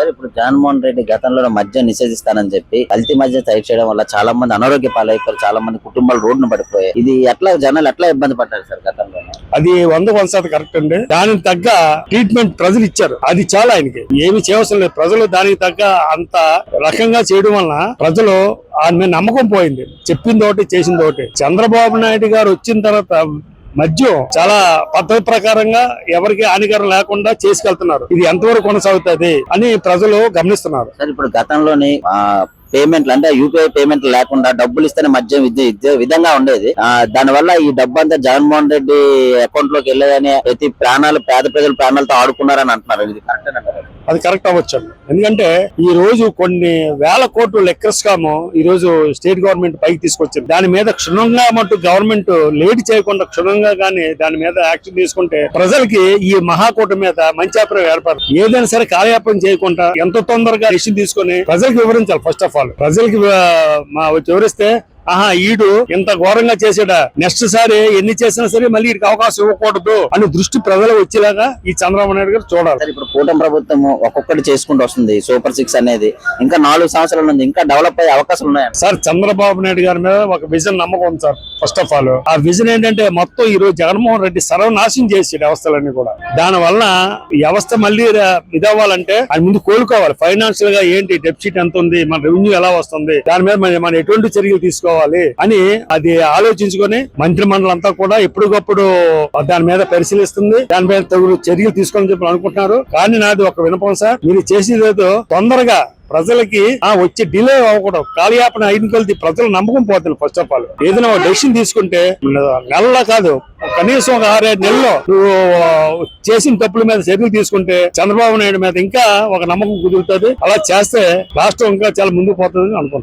Sir ఇప్పుడు జగన్మోహన్ రెడ్డి గతంలో మద్యం నిషేధిస్తానని చెప్పి కల్తీ మద్యం తయారు చేయడం వల్ల చాలా మంది అనారోగ్య పాలైపోయారు చాలా మంది కుటుంబాలు రోడ్డున పడిపోయాయి. ఇది ఎట్లా జనాలు ఎట్లా ఇబ్బంది పడ్డారు సార్ గతంలో అది వంద వంశాత కరెక్ట్ అండి. దానికి తగ్గ ట్రీట్మెంట్ ప్రజలు ఇచ్చారు. అది చాలా ఆయనకి. ఏమి చేయవలసిన లేదు. ప్రజలు దానికి తగ్గ అంత రకంగా చేయడం వలన ప్రజలు ఆయన మీద నమ్మకం పోయింది. చెప్పింది ఒకటి చేసింది ఒకటి. చంద్రబాబు నాయుడు గారు వచ్చిన తర్వాత మద్యం చాలా పద్ధతి ప్రకారంగా ఎవరికి హానికరం లేకుండా చేసుకెళ్తున్నారు. ఇది ఎంతవరకు కొనసాగుతుంది అని ప్రజలు గమనిస్తున్నారు. సార్ ఇప్పుడు గతంలోని ఆ పేమెంట్లు అంటే యూపీఐ పేమెంట్ లేకుండా డబ్బులు ఇస్తేనే మద్యం ఇదే విధంగా ఉండేది. దాని వల్ల ఈ డబ్బు అంతా జగన్మోహన్ రెడ్డి అకౌంట్లోకి వెళ్ళేదని ప్రతి ప్రాణాలు పేద ప్రజల ప్రాణాలతో ఆడుకున్నారని అంటున్నారు. ఇది కరెక్ట్ అంటారు అది కరెక్ట్ అవ్వచ్చు ఎందుకంటే ఈ రోజు కొన్ని వేల కోట్లు లెక్కస్కాము ఈ రోజు స్టేట్ గవర్నమెంట్ పైకి తీసుకొచ్చింది. దాని మీద క్షుణ్ణంగా మటు గవర్నమెంట్ లేట్ చేయకుండా క్షుణ్ణంగా గానీ దాని మీద యాక్షన్ తీసుకుంటే ప్రజలకి ఈ మహాకూట మీద మంచి అభిప్రాయం ఏర్పడుతుంది ఏదైనా సరే కాలయాపన చేయకుండా ఎంత తొందరగా డిసిషన్ తీసుకొని ప్రజలకు వివరించాలి ఫస్ట్ ఆఫ్ ఆల్ ప్రజలకి మా వివరిస్తే ఆహా ఈడు ఇంత ఘోరంగా చేసాడా నెక్స్ట్ సారి ఎన్ని చేసినా సరే మళ్ళీ వీడికి అవకాశం ఇవ్వకూడదు అని దృష్టి ప్రజలు వచ్చేలాగా ఈ చంద్రబాబు నాయుడు గారు చూడాలి. ఇప్పుడు కూటమి ప్రభుత్వం ఒక్కొక్కటి చేసుకుంటూ వస్తుంది. సూపర్ సిక్స్ అనేది ఇంకా నాలుగు సంవత్సరాలు ఉంది. ఇంకా డెవలప్ అయ్యే అవకాశాలు ఉన్నాయి సార్ చంద్రబాబు నాయుడు గారి మీద ఒక విజన్ నమ్మకం ఉంది సార్ ఫస్ట్ ఆఫ్ ఆల్ ఆ విజన్ ఏంటంటే మొత్తం ఈ రోజు జగన్మోహన్ రెడ్డి సర్వనాశనం చేసి వ్యవస్థలన్నీ కూడా. దాని వలన వ్యవస్థ మళ్ళీ ఇదవ్వాలంటే అది ముందు కోలుకోవాలి. ఫైనాన్షియల్గా ఏంటి? డెఫిసిట్ ఎంత ఉంది? మన రెవెన్యూ ఎలా వస్తుంది? దాని మీద మనం ఎటువంటి చర్యలు తీసుకోవాలి? అని అది ఆలోచించుకొని మంత్రి మండలి అంతా కూడా ఎప్పటికప్పుడు దాని మీద పరిశీలిస్తుంది. దాని మీద తగు చర్యలు తీసుకోవాలని చెప్పి అనుకుంటున్నారు. కానీ నాది ఒక వినపం సార్. మీరు చేసేదేదో తొందరగా ప్రజలకి ఆ వచ్చే డిలే అవ్వకూడదు. కాలయాపన అయిన కలిసి ప్రజలు నమ్మకం పోతుంది ఫస్ట్ ఆఫ్ ఆల్ ఏదైనా డెసిషన్ తీసుకుంటే నెలలో కాదు కనీసం ఒక ఆరేడు నెలలో నువ్వు చేసిన తప్పుల మీద చర్యలు తీసుకుంటే చంద్రబాబు నాయుడు మీద ఇంకా ఒక నమ్మకం కుదురుతుంది. అలా చేస్తే రాష్ట్రం ఇంకా చాలా ముందుకు పోతుంది అనుకుంటున్నాను.